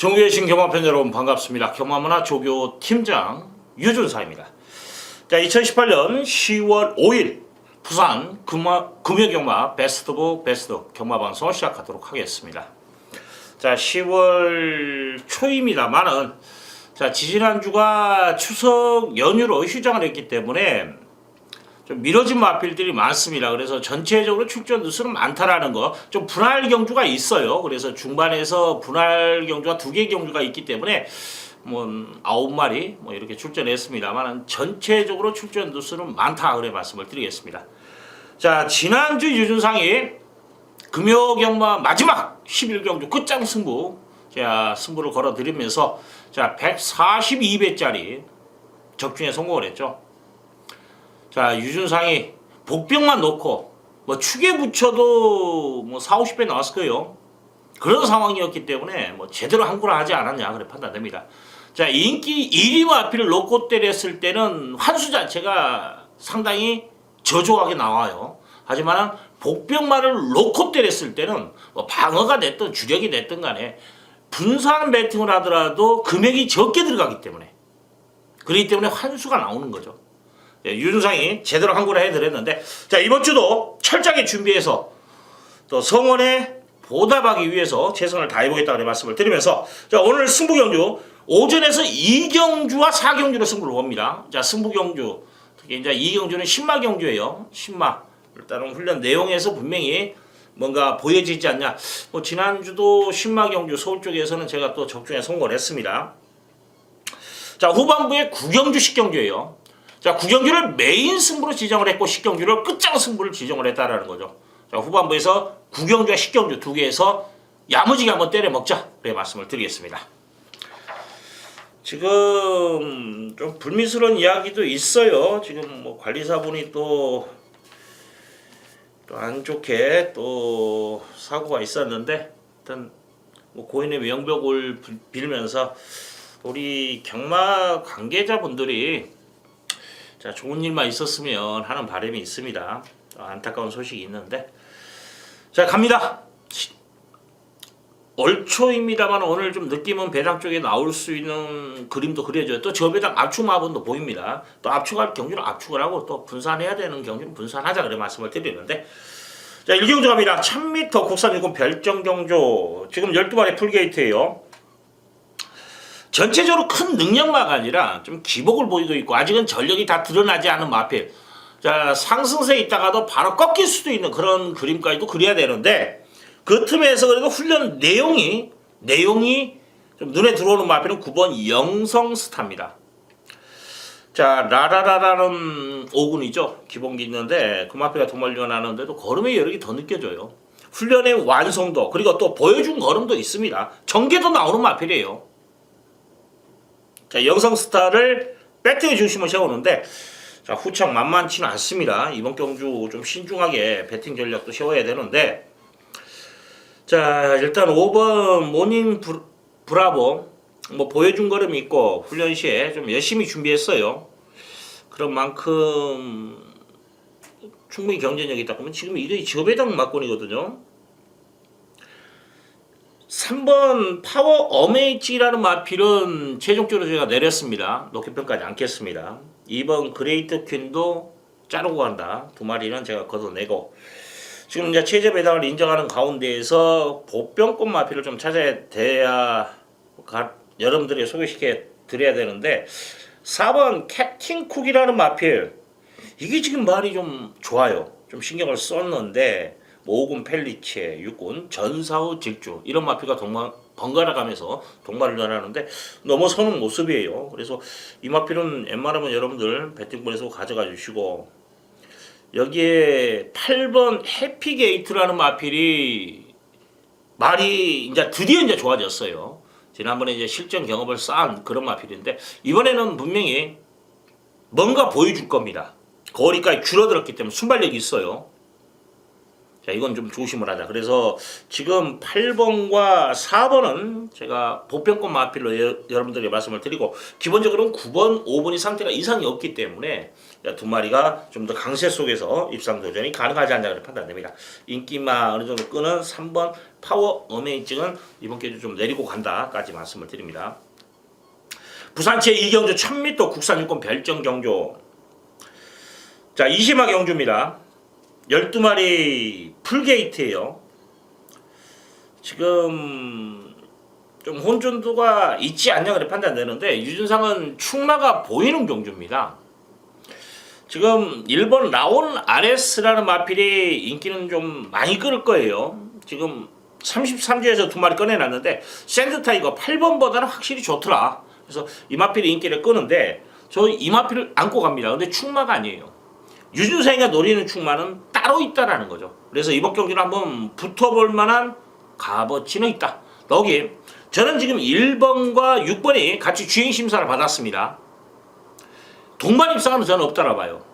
종교의신 경마편 여러분 반갑습니다. 경마문화 조교 팀장 유준사입니다. 자, 2018년 10월 5일 부산 금화, 금요경마 베스트 오브 베스트 경마 방송을 시작하도록 하겠습니다. 자, 10월 초입니다만은 자, 지지난주가 추석 연휴로 휴장을 했기 때문에 좀 미뤄진 마필들이 많습니다. 그래서 전체적으로 출전 누수는 많다라는 거, 좀 분할 경주가 있어요. 그래서 중반에서 분할 경주가 두 개 경주가 있기 때문에 뭐 아홉 마리 뭐 이렇게 출전했습니다만 전체적으로 출전 누수는 많다 그래 말씀을 드리겠습니다. 자 지난주 유준상이 금요 경마 마지막 11경주 끝장 승부 자 승부를 걸어 드리면서 자 142배짜리 적중에 성공을 했죠. 자 유준상이 복병만 놓고 뭐 축에 붙여도 뭐 4, 50배 나왔을 거예요. 그런 상황이었기 때문에 뭐 제대로 한구를 하지 않았냐 그래 판단됩니다. 자 인기 1위 마피를 놓고 때렸을 때는 환수 자체가 상당히 저조하게 나와요. 하지만 복병만을 놓고 때렸을 때는 뭐 방어가 됐든 주력이 됐든 간에 분산 배팅을 하더라도 금액이 적게 들어가기 때문에 그렇기 때문에 환수가 나오는 거죠. 예, 유준상이 제대로 한구를 해드렸는데 자 이번 주도 철저하게 준비해서 또 성원에 보답하기 위해서 최선을 다해보겠다는 말씀을 드리면서 자 오늘 승부 경주 오전에서 2경주와 4경주로 승부를 봅니다. 자 승부 경주 특히 이제 2경주는 신마 경주예요. 신마 일단은 훈련 내용에서 분명히 뭔가 보여지지 않냐. 뭐 지난주도 신마 경주 서울 쪽에서는 제가 또 적중에 성공을 했습니다. 자 후반부에 구경주 식 경주예요. 자 구경주를 메인 승부로 지정을 했고 식경주를 끝장 승부를 지정을 했다라는 거죠. 자 후반부에서 구경주와 식경주 두 개에서 야무지게 한번 때려 먹자. 그래 말씀을 드리겠습니다. 지금 좀 불미스러운 이야기도 있어요. 지금 뭐 관리사분이 또또안 좋게 또 사고가 있었는데 일단 뭐 고인의 명복을 빌- 빌면서 우리 경마 관계자분들이 자 좋은 일만 있었으면 하는 바람이 있습니다. 어, 안타까운 소식이 있는데 자 갑니다. 얼초입니다만 오늘 좀 느낌은 배당 쪽에 나올 수 있는 그림도 그려져요. 또 저 배당 압축 마분도 보입니다. 또 압축할 경주는 압축을 하고 또 분산해야 되는 경주는 분산하자 그래 말씀을 드리는데 자 1경주 갑니다. 1000m 국산 유금 별정 경주 지금 12마리 풀게이트예요. 전체적으로 큰 능력마가 아니라 좀 기복을 보이고 있고 아직은 전력이 다 드러나지 않은 마필. 자 상승세에 있다가도 바로 꺾일 수도 있는 그런 그림까지도 그려야 되는데 그 틈에서 그래도 훈련 내용이 내용이 좀 눈에 들어오는 마필은 9번 영성스타입니다. 자 라라라라는 오군이죠 기본기 있는데 그 마필가 도말리가 나는데도 걸음의 여력이 더 느껴져요. 훈련의 완성도 그리고 또 보여준 걸음도 있습니다. 전개도 나오는 마필이에요. 자, 영성 스타를 배팅의 중심을 세우는데 자, 후창 만만치는 않습니다. 이번 경주 좀 신중하게 배팅 전략도 세워야 되는데 자, 일단 5번 모닝 브, 브라보 뭐 보여준 걸음이 있고 훈련 시에 좀 열심히 준비했어요. 그런 만큼 충분히 경쟁력이 있다 그러면 지금 이게 저배당 막권이거든요. 3번 파워 어메이지라는 마필은 최종적으로 제가 내렸습니다. 높게 평가하지 않겠습니다. 2번 그레이트 퀸도 자르고 간다. 두 마리는 제가 걷어내고 지금 이제 최저 배당을 인정하는 가운데에서 보병권 마필을 좀 찾아야 돼야 가, 여러분들이 소개시켜 드려야 되는데 4번 캡틴 쿡이라는 마필 이게 지금 말이 좀 좋아요. 좀 신경을 썼는데 뭐 5군 펠리체, 6군 전사후 직주 이런 마피가 동마, 번갈아 가면서 동말을 전하는데 넘어서는 모습이에요. 그래서 이 마필은 웬만하면 여러분들 배팅본에서 가져가 주시고 여기에 8번 해피게이트라는 마필이 말이 이제 드디어 이제 좋아졌어요. 지난번에 이제 실전 경험을 쌓은 그런 마필인데 이번에는 분명히 뭔가 보여줄 겁니다. 거리까지 줄어들었기 때문에 순발력이 있어요. 자, 이건 좀 조심을 하자. 그래서 지금 8번과 4번은 제가 보편권 마필로 여, 여러분들에게 말씀을 드리고 기본적으로는 9번, 5번이 상태가 이상이 없기 때문에 두 마리가 좀 더 강세 속에서 입상 도전이 가능하지 않냐 고 판단됩니다. 인기마 어느 정도 끄는 3번 파워 어메이징은 이번 기회에 좀 내리고 간다까지 말씀을 드립니다. 부산체 이경주 1000m 국산 유권 별정 경주 자 이시마 경주입니다. 12마리 풀게이트예요. 지금 좀 혼전도가 있지 않냐 그래 판단되는데 유준상은 충마가 보이는 경주입니다. 지금 일본 라온 RS라는 마필이 인기는 좀 많이 끌을 거예요. 지금 33주에서 두 마리 꺼내놨는데 샌드 타이거 8번보다는 확실히 좋더라. 그래서 이 마필이 인기를 끄는데 저이 마필을 안고 갑니다. 근데 충마가 아니에요. 유준상이가 노리는 충마는 따로 있다라는 거죠. 그래서 이번 경기를 한번 붙어볼 만한 값어치는 있다. 여기 저는 지금 1번과 6번이 같이 주행 심사를 받았습니다. 동반 입상은 저는 없다라 봐요.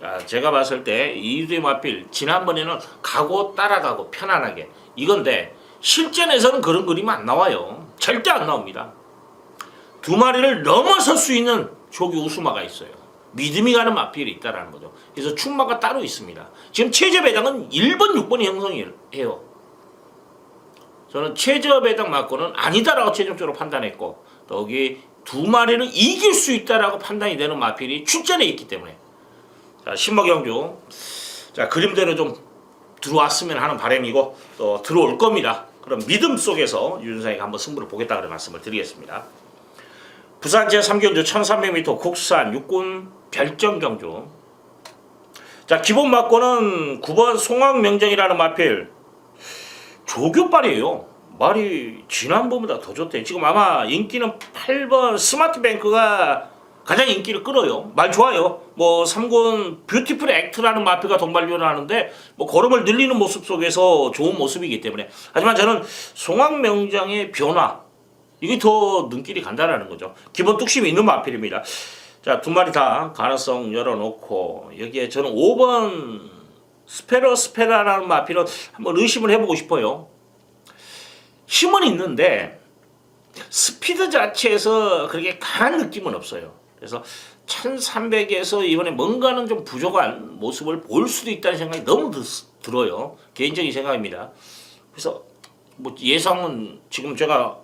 자, 제가 봤을 때 이두의 마필 지난번에는 가고 따라가고 편안하게 이건데 실전에서는 그런 그림 안 나와요. 절대 안 나옵니다. 두 마리를 넘어설 수 있는 조기 우수마가 있어요. 믿음이 가는 마필이 있다라는 거죠. 그래서 충마가 따로 있습니다. 지금 최저 배당은 1번, 6번이 형성해요. 저는 최저 배당 맞고는 아니다라고 최종적으로 판단했고 또 여기 두 마리를 이길 수 있다라고 판단이 되는 마필이 출전에 있기 때문에 자 신먹영주 자 그림대로 좀 들어왔으면 하는 바람이고 또 들어올 겁니다. 그럼 믿음 속에서 유준상이가 한번 승부를 보겠다 그런 말씀을 드리겠습니다. 부산 제3경주 1300m 국산 육군 별정 경주 자 기본 막고는 9번 송악명정이라는 마필 조교빨이에요. 말이 지난번보다 더 좋대. 지금 아마 인기는 8번 스마트뱅크가 가장 인기를 끌어요. 말 좋아요. 뭐 3군 뷰티풀 액트라는 마피가 동반료를 하는데 뭐 걸음을 늘리는 모습 속에서 좋은 모습이기 때문에 하지만 저는 송악명장의 변화 이게 더 눈길이 간다라는 거죠. 기본 뚝심이 있는 마필입니다. 자, 두 마리 다 가능성 열어놓고 여기에 저는 5번 스페러 스페라라는 마필은 한번 의심을 해보고 싶어요. 힘은 있는데 스피드 자체에서 그렇게 강한 느낌은 없어요. 그래서 1300에서 이번에 뭔가는 좀 부족한 모습을 볼 수도 있다는 생각이 너무 드, 들어요. 개인적인 생각입니다. 그래서 뭐 예상은 지금 제가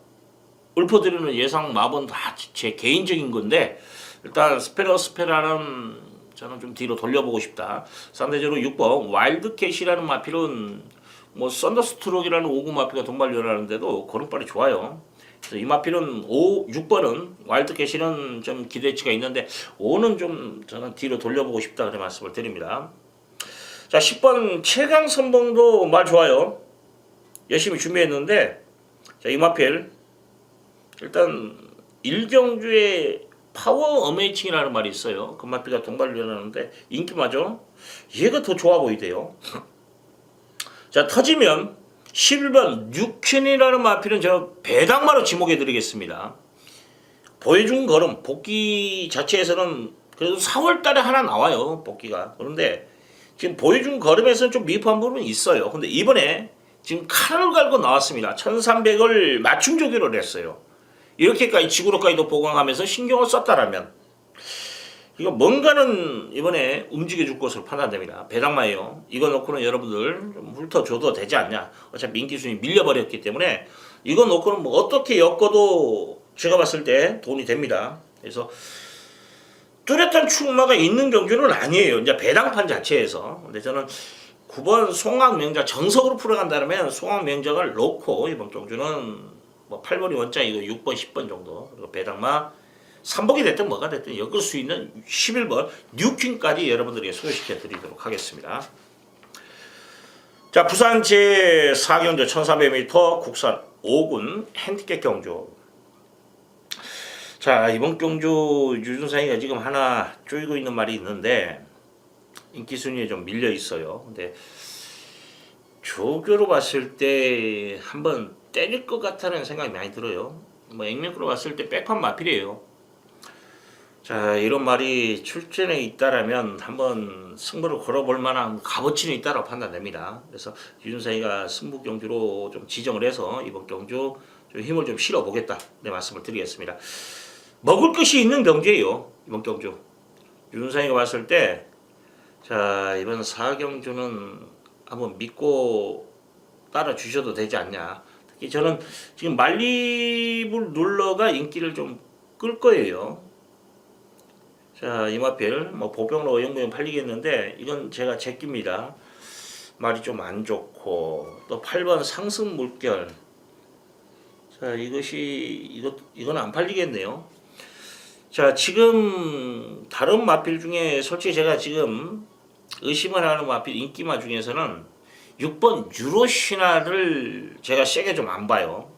읊어드리는 예상 마법은 다 제 개인적인 건데 일단 스페러 스페라는 저는 좀 뒤로 돌려보고 싶다. 상대적으로 6번 와일드캣이라는 마필은 뭐 썬더스트로크라는 5구 마필가 동반료라는데도 걸음발이 좋아요. 그래서 이 마필은 5, 6번은 와일드캣이는 좀 기대치가 있는데 5는 좀 저는 뒤로 돌려보고 싶다 그런 말씀을 드립니다. 자 10번 최강 선봉도 말 좋아요. 열심히 준비했는데 자 이 마필 일단 일경주의 파워 어메이칭이라는 말이 있어요. 그 마필가 동반료라는데 인기마죠. 얘가 더 좋아 보이대요. 자 터지면 11번 뉴켄이라는 마필은 제가 배당마로 지목해 드리겠습니다. 보여준 걸음 복귀 자체에서는 그래도 4월 달에 하나 나와요 복귀가 그런데 지금 보여준 걸음에서는 좀 미흡한 부분이 있어요 근데 이번에 지금 칼을 갈고 나왔습니다 1300을 맞춤 조기로 했어요 이렇게까지 지구로까지도 보강하면서 신경을 썼다라면 이거 뭔가는 이번에 움직여 줄 것으로 판단됩니다. 배당마예요. 이거 놓고는 여러분들 좀 훑어줘도 되지 않냐. 어차피 인기 순위 밀려버렸기 때문에 이거 놓고는 뭐 어떻게 엮어도 제가 봤을 때 돈이 됩니다. 그래서 뚜렷한 충마가 있는 경주는 아니에요. 이제 배당판 자체에서. 근데 저는 9번 송악명작 정석으로 풀어간다면 송악명작을 놓고 이번 경주는 뭐 8번이 원장이고 6번, 10번 정도 그리고 배당마 3복이 됐든 뭐가 됐든 엮을 수 있는 11번 뉴퀸까지 여러분들에게 소개시켜 드리도록 하겠습니다. 자, 부산 제4경주 1300m 국산 5군 핸디캡 경주. 자, 이번 경주 유준상이가 지금 하나 쪼이고 있는 말이 있는데 인기 순위에 좀 밀려 있어요. 근데 조교로 봤을 때 한번 때릴 것 같다는 생각이 많이 들어요. 뭐 액면으로 봤을 때 백판 마필이에요. 자 이런 말이 출전에 있다라면 한번 승부를 걸어볼 만한 값어치는 있다고 판단됩니다. 그래서 유준상이가 승부 경주로 좀 지정을 해서 이번 경주 좀 힘을 좀 실어 보겠다 네 말씀을 드리겠습니다. 먹을 것이 있는 경주예요 이번 경주. 유준상이가 봤을 때 자 이번 4경주는 한번 믿고 따라 주셔도 되지 않냐. 특히 저는 지금 말리불 룰러가 인기를 좀 끌 거예요. 자 이마필 뭐 보병로 어영부영 팔리겠는데 이건 제가 제끼입니다. 말이 좀 안 좋고 또 8번 상승 물결. 자 이것이 이것 이건 안 팔리겠네요. 자 지금 다른 마필 중에 솔직히 제가 지금 의심을 하는 마필 인기마 중에서는 6번 유로 신화를 제가 세게 좀 안 봐요.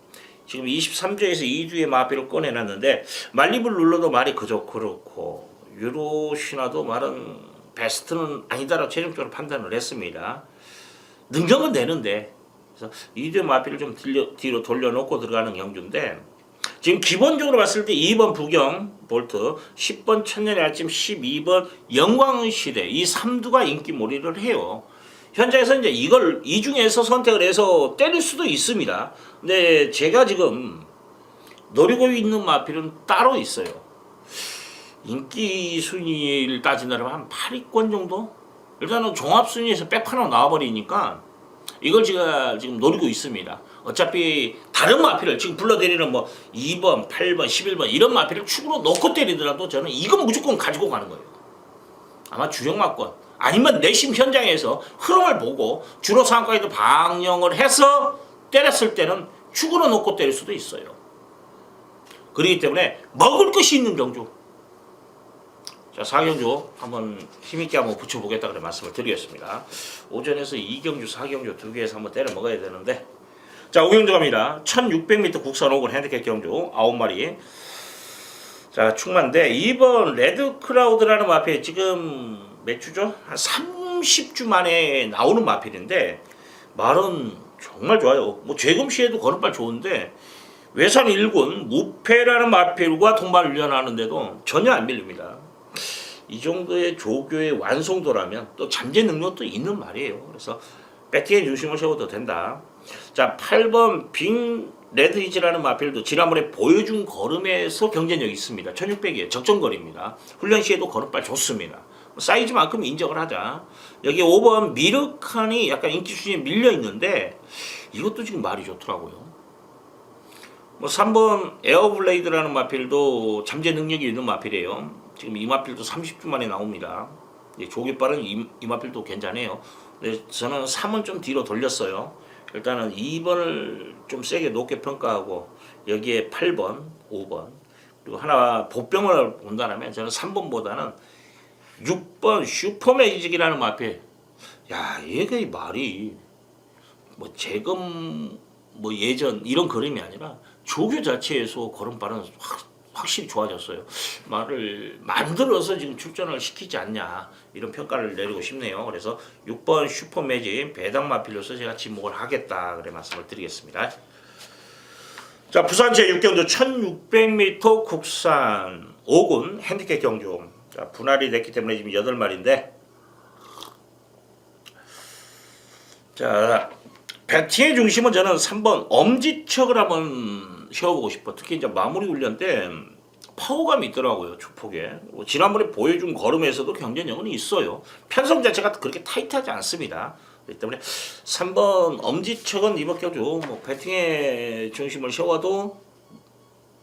지금 23조에서 2주의 마필을 꺼내놨는데 말리블 눌러도 말이 그저 그렇고 유로 신화도 말은 베스트는 아니다라고 최종적으로 판단을 했습니다. 능력은 되는데 그래서 2주의 마필을 좀 들려, 뒤로 돌려놓고 들어가는 경주인데 지금 기본적으로 봤을 때 2번 부경 볼트, 10번 천년의 아침, 12번 영광시대 이 3두가 인기 몰이를 해요. 현장에서 이제 이걸 이 중에서 선택을 해서 때릴 수도 있습니다. 근데 제가 지금 노리고 있는 마필은 따로 있어요. 인기 순위를 따진다면 한 8위권 정도? 일단은 종합 순위에서 백판으로 나와버리니까 이걸 제가 지금 노리고 있습니다. 어차피 다른 마필을 지금 불러드리는 뭐 2번, 8번, 11번 이런 마필을 축으로 놓고 때리더라도 저는 이건 무조건 가지고 가는 거예요. 아마 주력마권 아니면 내심 현장에서 흐름을 보고 주로 상가에도 방영을 해서 때렸을 때는 축으로 놓고 때릴 수도 있어요. 그렇기 때문에 먹을 것이 있는 경주. 자, 4경주 한번 힘있게 한번 붙여보겠다 그래 말씀을 드리겠습니다. 오전에서 2경주, 4경주 두 개에서 한번 때려 먹어야 되는데 자, 5경주 갑니다. 1600m 국산 5군 핸디캡 경주 9마리. 자, 충만데 2번 레드 크라우드라는 마필 지금 몇 주죠? 한 30주 만에 나오는 마필인데 말은 정말 좋아요. 뭐 재금 시에도 걸음발 좋은데 외산 1군 무패라는 마필과 동반 훈련하는데도 전혀 안 밀립니다. 이 정도의 조교의 완성도라면 또 잠재 능력도 있는 말이에요. 그래서 배팅에 중심을 세워도 된다. 자, 8번 빙 레드히즈라는 마필도 지난번에 보여준 걸음에서 경쟁력이 있습니다. 1600이에요. 적정거리입니다. 훈련 시에도 걸음발 좋습니다. 사이즈만큼 인정을 하자. 여기 5번 미르칸이 약간 인기 순위에 밀려 있는데 이것도 지금 말이 좋더라고요. 뭐 3번 에어블레이드라는 마필도 잠재 능력이 있는 마필이에요. 지금 이 마필도 30주 만에 나옵니다. 예, 조깃발은 이, 이 마필도 괜찮아요. 근데 저는 3은 좀 뒤로 돌렸어요. 일단은 2번을 좀 세게 높게 평가하고 여기에 8번, 5번 그리고 하나 보병을 본다면 저는 3번보다는 6번 슈퍼매직이라는 마필 야 얘가 말이 뭐 재검 뭐 예전 이런 그림이 아니라 조교 자체에서 걸음발은 확, 확실히 좋아졌어요. 말을 만들어서 지금 출전을 시키지 않냐 이런 평가를 내리고 싶네요. 그래서 6번 슈퍼매직 배당 마필로서 제가 지목을 하겠다 그래 말씀을 드리겠습니다. 자 부산 제 6경주 1600m 국산 5군 핸디캡 경주 자 분할이 됐기 때문에 지금 8마리인데 자 배팅의 중심은 저는 3번 엄지척을 한번 세워보고 싶어. 특히 이제 마무리 훈련 때 파워감이 있더라고요 주폭에. 뭐 지난번에 보여준 걸음에서도 경쟁력은 있어요. 편성 자체가 그렇게 타이트하지 않습니다. 그렇기 때문에 3번 엄지척은 이번 경주 뭐 배팅의 중심을 세워도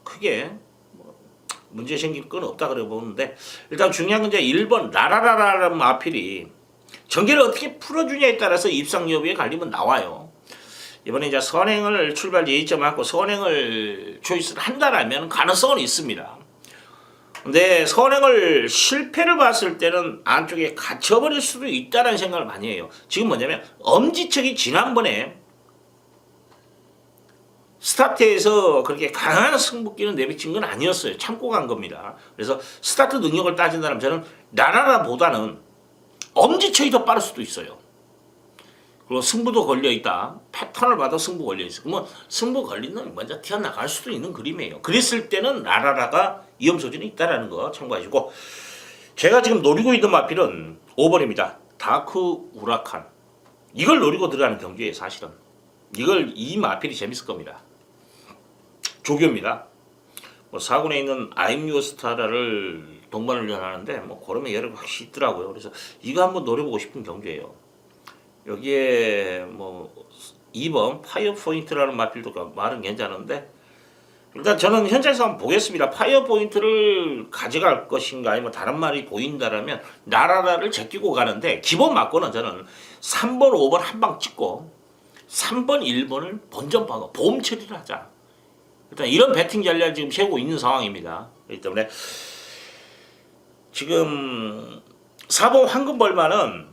크게 뭐 문제 생길 건 없다 그래 보는데 일단 중요한 건 이제 1번 라라라라는 마필이 전개를 어떻게 풀어주냐에 따라서 입상 여부에 갈리면 나와요. 이번에 이제 선행을 출발 예의점 하고 선행을 초이스를 한다라면 가능성은 있습니다. 근데 선행을 실패를 봤을 때는 안쪽에 갇혀버릴 수도 있다는 생각을 많이 해요. 지금 뭐냐면 엄지척이 지난번에 스타트에서 그렇게 강한 승부기는 내비친 건 아니었어요. 참고 간 겁니다. 그래서 스타트 능력을 따진다면 저는 나라라보다는 엄지척이 더 빠를 수도 있어요. 그리고 승부도 걸려 있다. 패턴을 봐도 승부 걸려 있어. 그러면 승부 놈이 먼저 튀어나갈 수도 있는 그림이에요. 그랬을 때는 라라라가 위험 소진이 있다라는 거 참고하시고 제가 지금 노리고 있는 마필은 5번입니다. 다크 우라칸. 이걸 노리고 들어가는 경주예요, 사실은. 이걸 이 마필이 재밌을 겁니다. 조교입니다. 뭐 사군에 있는 아임유어 스타라를 동반을 연하는데 뭐 걸음에 여러 확실히 있더라고요. 그래서 이거 한번 노려보고 싶은 경주예요. 여기에 뭐 2번 파이어 포인트라는 마필도 말은 괜찮은데 일단 저는 현장에서 한번 보겠습니다. 파이어 포인트를 가져갈 것인가 아니면 다른 말이 보인다라면 나라라를 제끼고 가는데 기본 맞고는 저는 3번, 5번 한 방 찍고 3번, 1번을 본전 방어 보험 처리를 하자. 일단 이런 배팅 전략을 지금 세우고 있는 상황입니다. 그렇기 때문에 지금 4번 황금 벌만은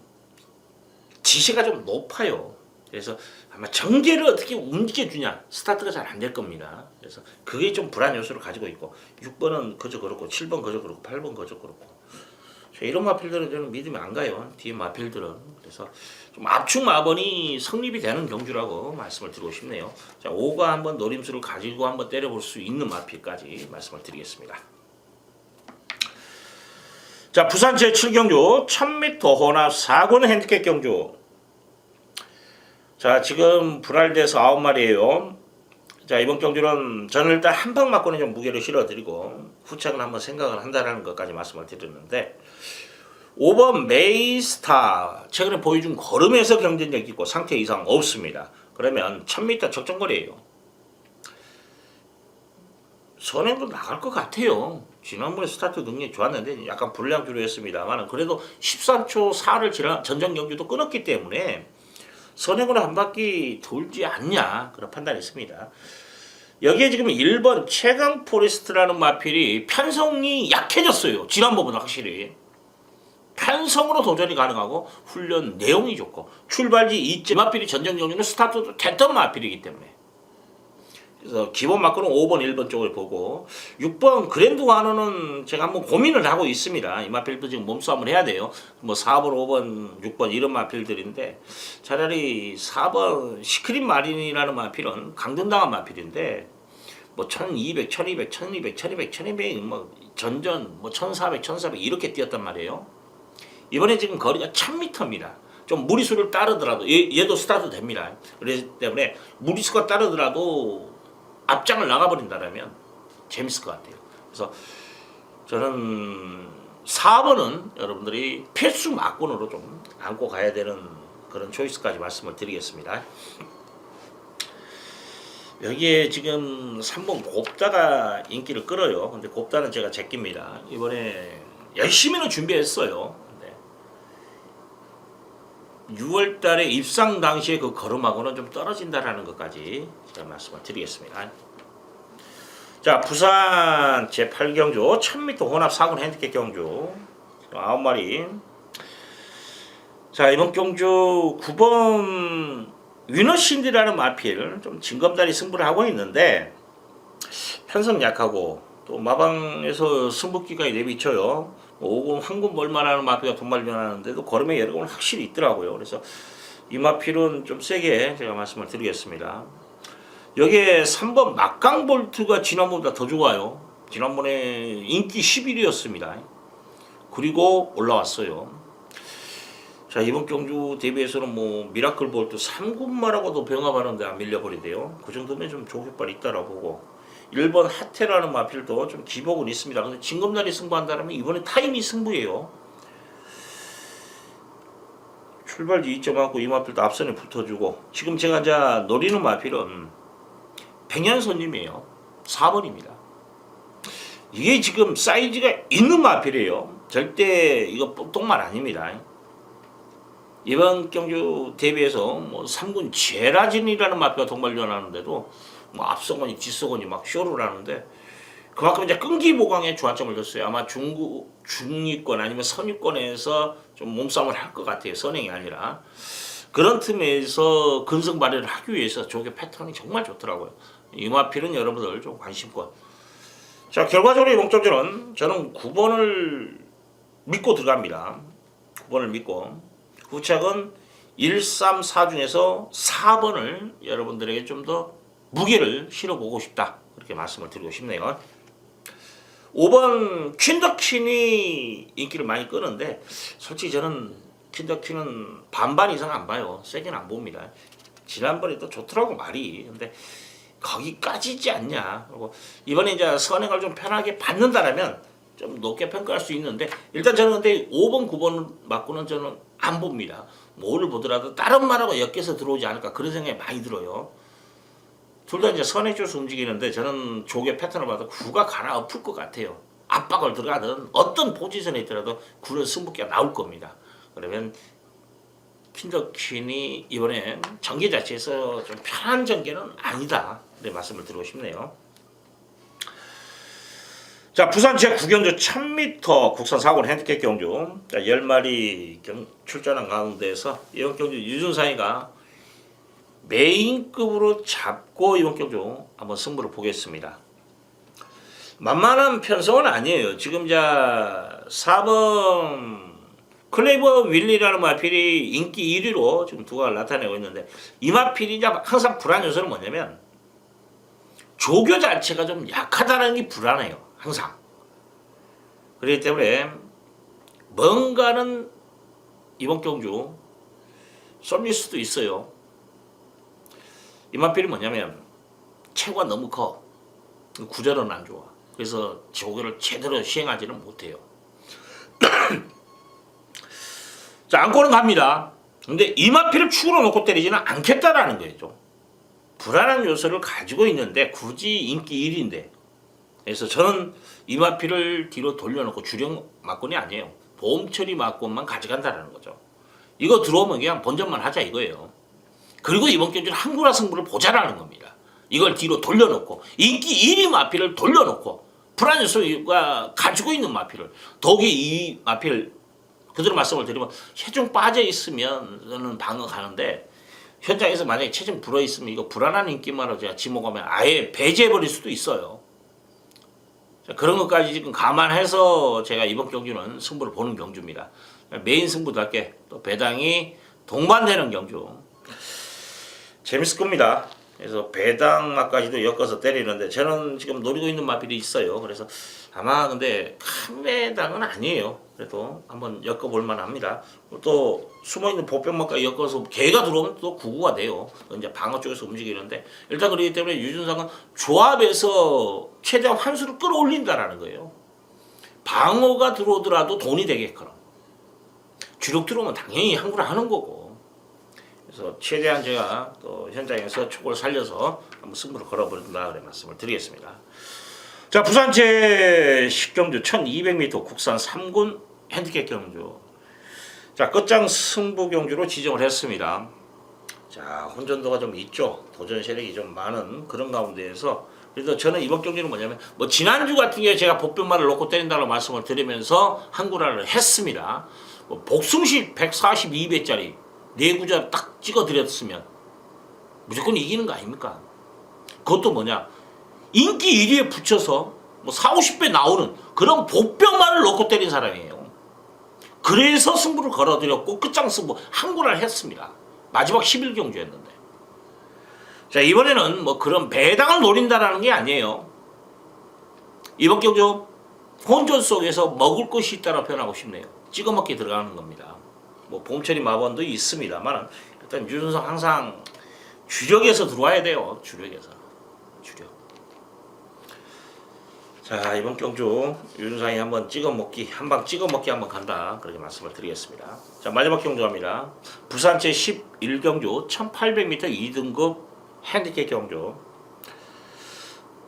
지시가 좀 높아요. 그래서 아마 전개를 어떻게 움직여주냐 스타트가 잘 안 될 겁니다. 그래서 그게 좀 불안 요소를 가지고 있고 6번은 그저 그렇고 7번 그저 그렇고 8번 그저 그렇고 자, 이런 마필들은 저는 믿음이 안 가요. 뒤에 마필들은 그래서 좀 압축 마번이 성립이 되는 경주라고 말씀을 드리고 싶네요. 자 5가 한번 노림수를 가지고 한번 때려볼 수 있는 마필까지 말씀을 드리겠습니다. 자 부산 제7경주 1000m 혼합 4군 핸디캡 경주 자 지금 분할돼서 9마리예요 자 이번 경주는 저는 일단 한 방 맞고는 좀 무게를 실어드리고 후착은 한번 생각을 한다라는 것까지 말씀을 드렸는데 5번 메이스타 최근에 보여준 걸음에서 경쟁력 있고 상태 이상 없습니다 그러면 1000m 적정거리예요 선행도 나갈 것 같아요. 지난번에 스타트 능력이 좋았는데 약간 불량주로 했습니다만 그래도 13초 4를 지난 전전 경주도 끊었기 때문에 선행으로 한 바퀴 돌지 않냐 그런 판단이 있습니다. 여기에 지금 1번 최강 포레스트라는 마필이 편성이 약해졌어요. 지난번보다 확실히. 편성으로 도전이 가능하고 훈련 내용이 좋고 출발지 이제 마필이 전전 경주는 스타트도 됐던 마필이기 때문에 그래서 기본 마크는 5번, 1번 쪽을 보고 6번 그랜드 와너는 제가 한번 고민을 하고 있습니다. 이 마필도 지금 몸싸움을 해야 돼요. 뭐 4번, 5번, 6번 이런 마필들인데 차라리 4번 시크릿 마린이라는 마필은 강등당한 마필인데 뭐 1200, 1200, 1200, 1200, 1200, 뭐 전전 뭐 1400, 1400 이렇게 뛰었단 말이에요. 이번에 지금 거리가 1000m입니다. 좀 무리수를 따르더라도 얘, 얘도 스타트 됩니다. 그렇기 때문에 무리수가 따르더라도 앞장을 나가버린다면 재밌을 것 같아요. 그래서 저는 4번은 여러분들이 필수 막군으로 좀 안고 가야 되는 그런 초이스까지 말씀을 드리겠습니다. 여기에 지금 3번 곱다가 인기를 끌어요. 근데 곱다는 제가 제낍니다. 이번에 열심히는 준비했어요. 근데 6월 달에 입상 당시에 그 걸음하고는 좀 떨어진다라는 것까지 제가 말씀을 드리겠습니다. 자, 부산 제8경주 1000m 혼합 4군 핸디캡 경주 9마리. 자, 이번 경주 9번 위너신디라는 마필 좀 징검다리 승부를 하고 있는데 편성 약하고 또 마방에서 승부기가 내비쳐요. 오군 황금 멀마라는 마피가 돈말 변 하는데도 걸음에 여러 건 확실히 있더라고요. 그래서 이 마필은 좀 세게 제가 말씀을 드리겠습니다. 여기에 3번 막강볼트가 지난번보다 더 좋아요. 지난번에 인기 11위였습니다. 그리고 올라왔어요. 자 이번 경주 대비해서는 뭐 미라클 볼트 3군마라고도 병합하는데 안 밀려버리대요. 그 정도면 좀 조격발 있다라고 보고 1번 하테라는 마필도 좀 기복은 있습니다. 근데 진검다리 승부한다면 이번에 타임이 승부예요. 출발지 2점하고 이 마필도 앞선에 붙어주고 지금 제가 이제 노리는 마필은 백년손님이에요. 4번입니다. 이게 지금 사이즈가 있는 마필이에요. 절대 이거 똥말 아닙니다. 이번 경주 대비해서 뭐 3군 제라진이라는 마피가 동반전 하는데도 뭐 앞서거니 뒷서거니 막 쇼를 하는데 그만큼 이제 끈기 보강에 주안점을 줬어요. 아마 중구 중위권 아니면 선유권에서 좀 몸싸움을 할 것 같아요. 선행이 아니라 그런 틈에서 근성 발휘를 하기 위해서 저게 패턴이 정말 좋더라고요. 이 마필은 여러분들 좀 관심권. 자 결과적으로 경주는 저는 9번을 믿고 들어갑니다. 9번을 믿고 후착은 1, 3, 4 중에서 4번을 여러분들에게 좀더 무게를 실어보고 싶다. 그렇게 말씀을 드리고 싶네요. 5번 퀸더퀸이 인기를 많이 끄는데 솔직히 저는 퀸더퀸은 반반 이상 안 봐요. 세게는 안 봅니다. 지난번에도 좋더라고 말이. 근데 거기까지지 않냐. 그리고 이번에 이제 선행을 좀 편하게 받는다라면 좀 높게 평가할 수 있는데 일단 저는 근데 5번, 9번 맞고는 저는 안 봅니다. 뭐를 보더라도 다른 말하고 엮여서 들어오지 않을까 그런 생각이 많이 들어요. 둘 다 이제 선에 줘서 움직이는데 저는 조개 패턴을 봐도 구가 갈아엎을 것 같아요. 압박을 들어가든 어떤 포지션에 있더라도 구는 승부기가 나올 겁니다. 그러면 킨더퀸이 이번엔 전개 자체에서 좀 편한 전개는 아니다. 네 말씀을 드리고 싶네요. 자 부산 제9경주 1000m 국산 4군 핸디캡 경주 자 10마리 경, 출전한 가운데서 이번 경주 유준상이가 메인급으로 잡고 이번 경주 한번 승부를 보겠습니다. 만만한 편성은 아니에요. 지금 자 4번 클레이버 윌리라는 마필이 인기 1위로 지금 두각을 나타내고 있는데 이 마필이 항상 불안 요소는 뭐냐면 조교 자체가 좀 약하다는 게 불안해요. 항상. 그렇기 때문에 뭔가는 이번 경주 쏠릴 수도 있어요. 이 마필이 뭐냐면 체구가 너무 커. 구절은 안 좋아. 그래서 조교를 제대로 시행하지는 못해요. 자, 안고는 갑니다. 근데 이마피를 축으로 놓고 때리지는 않겠다라는 거죠. 불안한 요소를 가지고 있는데 굳이 인기 1위인데. 그래서 저는 이마피를 뒤로 돌려놓고 주령 막건이 아니에요. 보험 처리 막건만 가져간다라는 거죠. 이거 들어오면 그냥 본전만 하자 이거예요. 그리고 이번 경기는 한구라 승부를 보자라는 겁니다. 이걸 뒤로 돌려놓고 인기 1위 마피를 돌려놓고 요소가 가지고 있는 마피를 독이 이 마피를 그대로 말씀을 드리면 체중 빠져 있으면 방어가는데 현장에서 만약에 체중 불어 있으면 이거 불안한 인기만으로 제가 지목하면 아예 배제해 버릴 수도 있어요. 자, 그런 것까지 지금 감안해서 제가 이번 경주는 승부를 보는 경주입니다. 메인 승부답게 또 배당이 동반되는 경주 재밌을 겁니다. 그래서 배당마까지도 엮어서 때리는데 저는 지금 노리고 있는 마필이 있어요. 그래서 아마 근데 큰 배당은 아니에요. 그래도 한번 엮어볼 만합니다. 또 숨어있는 보병마까지 엮어서 개가 들어오면 또 구구가 돼요. 이제 방어 쪽에서 움직이는데 일단 그렇기 때문에 유준상은 조합에서 최대한 환수를 끌어올린다라는 거예요. 방어가 들어오더라도 돈이 되게끔 주력 들어오면 당연히 항구를 하는 거고 그래서 최대한 제가 또 현장에서 촉을 살려서 한번 승부를 걸어보린다 그래 말씀을 드리겠습니다. 자 부산 제 10경주 1200m 국산 3군 핸디캡 경주 자 끝장 승부 경주로 지정을 했습니다. 자 혼전도가 좀 있죠. 도전 세력이 좀 많은 그런 가운데에서 그래서 저는 이번 경기는 뭐냐면 뭐 지난주 같은 경우에 제가 복병만을 놓고 때린다고 말씀을 드리면서 한구라를 했습니다. 뭐 복숭시 142배짜리 네 구자 딱 찍어 드렸으면 무조건 이기는 거 아닙니까? 그것도 뭐냐 인기 1위에 붙여서 뭐 4, 50배 나오는 그런 복병만을 놓고 때린 사람이에요. 그래서 승부를 걸어드렸고 끝장 승부 한구라를 했습니다. 마지막 11경주였는데. 자 이번에는 뭐 그런 배당을 노린다라는 게 아니에요. 이번 경주 혼전 속에서 먹을 것이 있다고 표현하고 싶네요. 찍어 먹기 들어가는 겁니다. 뭐 봄철이 마번도 있습니다만 일단 유준석 항상 주력에서 들어와야 돼요. 주력에서 주력. 자 이번 경주 유준상이 한번 찍어 먹기 한 방 찍어 먹기 한번 간다 그렇게 말씀을 드리겠습니다. 자 마지막 경주 갑니다. 부산제 11경주 1800m 2등급 핸디캡 경주.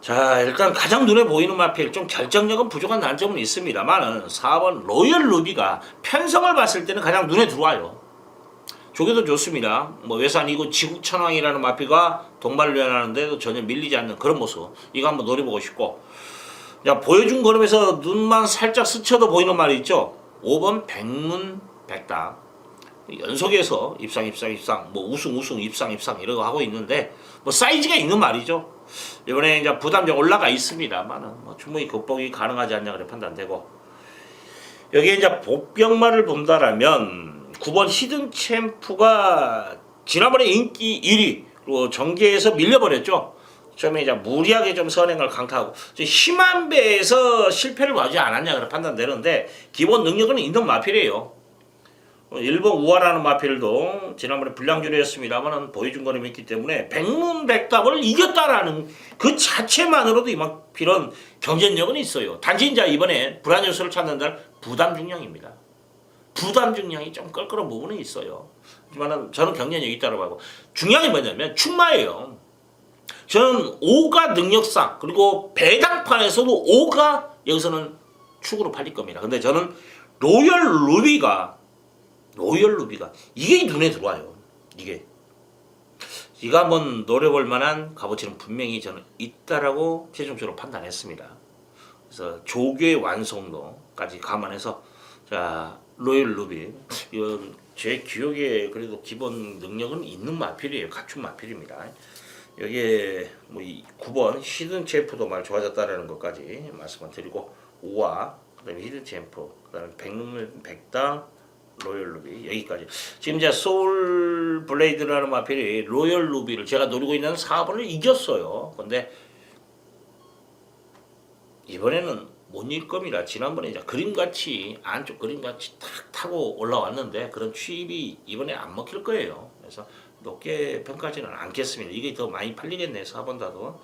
자 일단 가장 눈에 보이는 마필 좀 결정력은 부족한 단점은 있습니다만은 4번 로열 루비가 편성을 봤을 때는 가장 눈에 들어와요. 조개도 좋습니다. 뭐 외산이고 지국천왕이라는 마필과 동반을 연하는데도 전혀 밀리지 않는 그런 모습. 이거 한번 노려보고 싶고. 자 보여준 걸음에서 눈만 살짝 스쳐도 보이는 말이 있죠. 5번 백문 백당. 연속해서 입상 입상 입상 뭐 우승 우승 입상 입상 이러고 하고 있는데 뭐 사이즈가 있는 말이죠. 이번에 이제 부담좀 올라가 있습니다만은 뭐 충분히 극복이 가능하지 않냐 그래 판단되고 여기에 이제 복병말을 본다라면 9번 히든 챔프가 지난번에 인기 1위 그리고 정계에서 밀려버렸죠. 처음에 이제 무리하게 좀 선행을 강타하고 좀 심한 배에서 실패를 하지 않았냐 그런 판단되는데 기본 능력은 있는 마필이에요. 어, 일본 우아라는 마필도 지난번에 불량주례였습니다만 보여준 거는 있기 때문에 백문백답을 이겼다라는 그 자체만으로도 이 마필은 경쟁력은 있어요. 단지 이제 이번에 불안 요소를 찾는다 부담 중량입니다. 부담 중량이 좀 껄끄러운 부분은 있어요. 하지만은 저는 경쟁력이 있다고 하고 게 뭐냐면 충마예요. 저는 5가 능력상 그리고 배당판에서도 5가 여기서는 축으로 팔릴 겁니다. 근데 저는 로열 루비가 로열 루비가 이게 눈에 들어와요. 이게 이거 한번 노려볼 만한 값어치는 분명히 저는 있다라고 최종적으로 판단했습니다. 그래서 조교의 완성도까지 감안해서 자 로열 루비 이건 제 기억에 그래도 기본 능력은 있는 마필이에요. 갖춘 마필입니다. 여기에 뭐이 9번 히든 챔프도 말 좋아졌다라는 것까지 말씀을 드리고 5와 그다음에 히든 챔프 그다음에 백룸 백당 로열 루비 여기까지 지금 이제 소울 블레이드라는 마필이 로열 루비를 제가 노리고 있는 4번을 이겼어요. 근데 이번에는 못 이길 겁니다. 지난번에 이제 그림같이 안쪽 그림같이 탁 타고 올라왔는데 그런 취입이 이번에 안 먹힐 거예요. 그래서 높게 평가하지는 않겠습니다. 이게 더 많이 팔리겠네 4번 다도.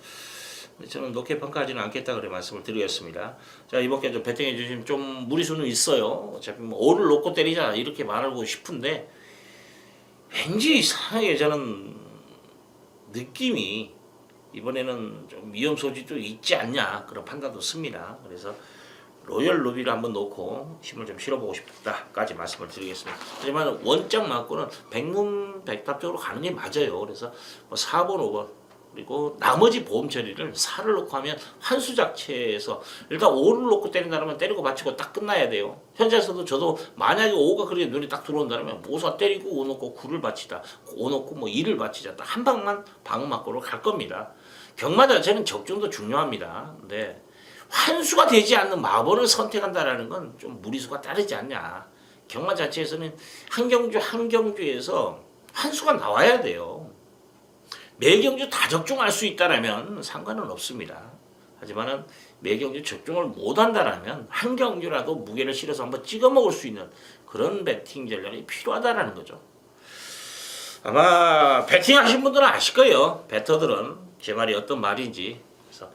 저는 높게 평가하지는 않겠다 그래 말씀을 드리겠습니다. 자 이번 게좀 배팅해 주시면 좀 무리수는 있어요. 어차피 뭐 5를 놓고 때리자 이렇게 말하고 싶은데 왠지 이상하게 저는 느낌이 이번에는 좀 위험 소지도 있지 않냐 그런 판단도 씁니다. 그래서 로열 루비를 한번 놓고 힘을 좀 실어보고 싶다까지 말씀을 드리겠습니다. 하지만 원작 맞고는 백문 백답적으로 가는 게 맞아요. 그래서 뭐 4번, 5번 그리고 나머지 보험 처리를 4를 놓고 하면 환수 자체에서 일단 5를 놓고 때린다면 때리고 맞추고 딱 끝나야 돼요. 현재에서도 저도 만약에 5가 그렇게 눈에 딱 들어온다면 5사 때리고 5 놓고 9를 바치다. 5 놓고 뭐 2를 바치자. 딱 한 방만 방어 맞고로 갈 겁니다. 경마 자체는 적중도 중요합니다. 근데 환수가 되지 않는 마법을 선택한다라는 건 좀 무리수가 따르지 않냐. 경마 자체에서는 한 경주 한 경주에서 환수가 나와야 돼요. 매 경주 다 적중할 수 있다라면 상관은 없습니다. 하지만은 매 경주 적중을 못 한다라면 한 경주라도 무게를 실어서 한번 찍어 먹을 수 있는 그런 배팅 전략이 필요하다라는 거죠. 아마 배팅 하신 분들은 아실 거예요. 배터들은 제 말이 어떤 말인지. 그래서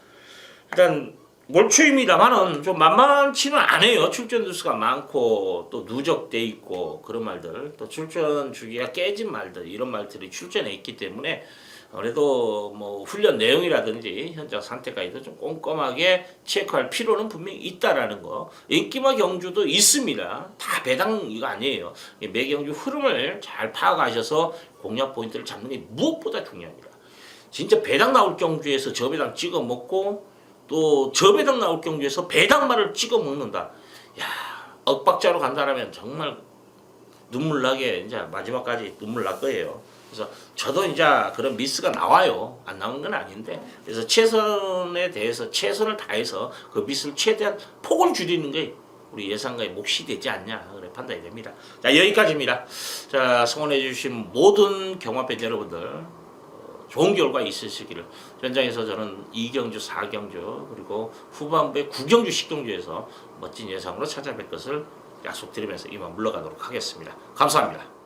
일단 몰추입니다만은 좀 만만치는 않아요. 출전 두수가 많고 또 누적돼 있고 그런 말들 또 출전 주기가 깨진 말들 이런 말들이 출전해 있기 때문에 그래도 뭐 훈련 내용이라든지 현장 상태까지도 좀 꼼꼼하게 체크할 필요는 분명히 있다라는 거. 인기마 경주도 있습니다. 다 배당 이거 아니에요. 매 경주 흐름을 잘 파악하셔서 공략 포인트를 잡는 게 무엇보다 중요합니다. 진짜 배당 나올 경주에서 저 배당 찍어 먹고 또 저 배당 나올 경주에서 배당말을 찍어 먹는다. 야 억박자로 간다라면 정말 눈물 나게 이제 마지막까지 눈물 날 거예요. 그래서 저도 이제 그런 미스가 나와요. 안 나오는 건 아닌데 그래서 최선에 대해서 최선을 다해서 그 미스를 최대한 폭을 줄이는 게 우리 예상가의 몫이 되지 않냐 그래 판단이 됩니다. 자 여기까지입니다. 자 성원해 주신 모든 경마팬 여러분들 어, 좋은 결과 있으시기를 현장에서 저는 2경주, 4경주 그리고 후반부에 9경주, 10경주에서 멋진 예상으로 찾아뵐 것을 약속드리면서 이만 물러가도록 하겠습니다. 감사합니다.